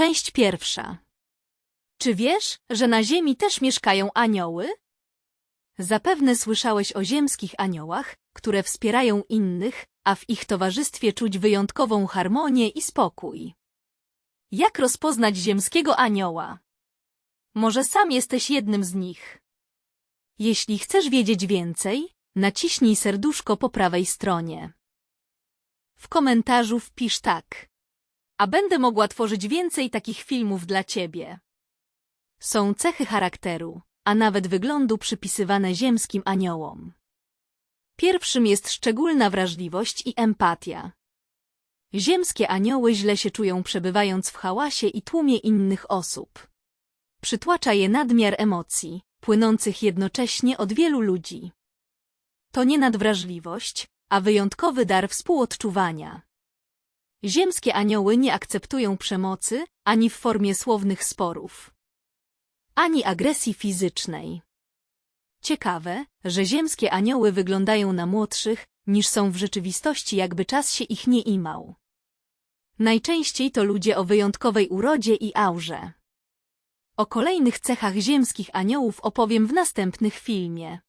Część pierwsza. Czy wiesz, że na ziemi też mieszkają anioły? Zapewne słyszałeś o ziemskich aniołach, które wspierają innych, a w ich towarzystwie czuć wyjątkową harmonię i spokój. Jak rozpoznać ziemskiego anioła? Może sam jesteś jednym z nich. Jeśli chcesz wiedzieć więcej, naciśnij serduszko po prawej stronie. W komentarzu wpisz tak. A będę mogła tworzyć więcej takich filmów dla ciebie. Są cechy charakteru, a nawet wyglądu przypisywane ziemskim aniołom. Pierwszym jest szczególna wrażliwość i empatia. Ziemskie anioły źle się czują przebywając w hałasie i tłumie innych osób. Przytłacza je nadmiar emocji, płynących jednocześnie od wielu ludzi. To nie nadwrażliwość, a wyjątkowy dar współodczuwania. Ziemskie anioły nie akceptują przemocy, ani w formie słownych sporów, ani agresji fizycznej. Ciekawe, że ziemskie anioły wyglądają na młodszych, niż są w rzeczywistości, jakby czas się ich nie imał. Najczęściej to ludzie o wyjątkowej urodzie i aurze. O kolejnych cechach ziemskich aniołów opowiem w następnych filmie.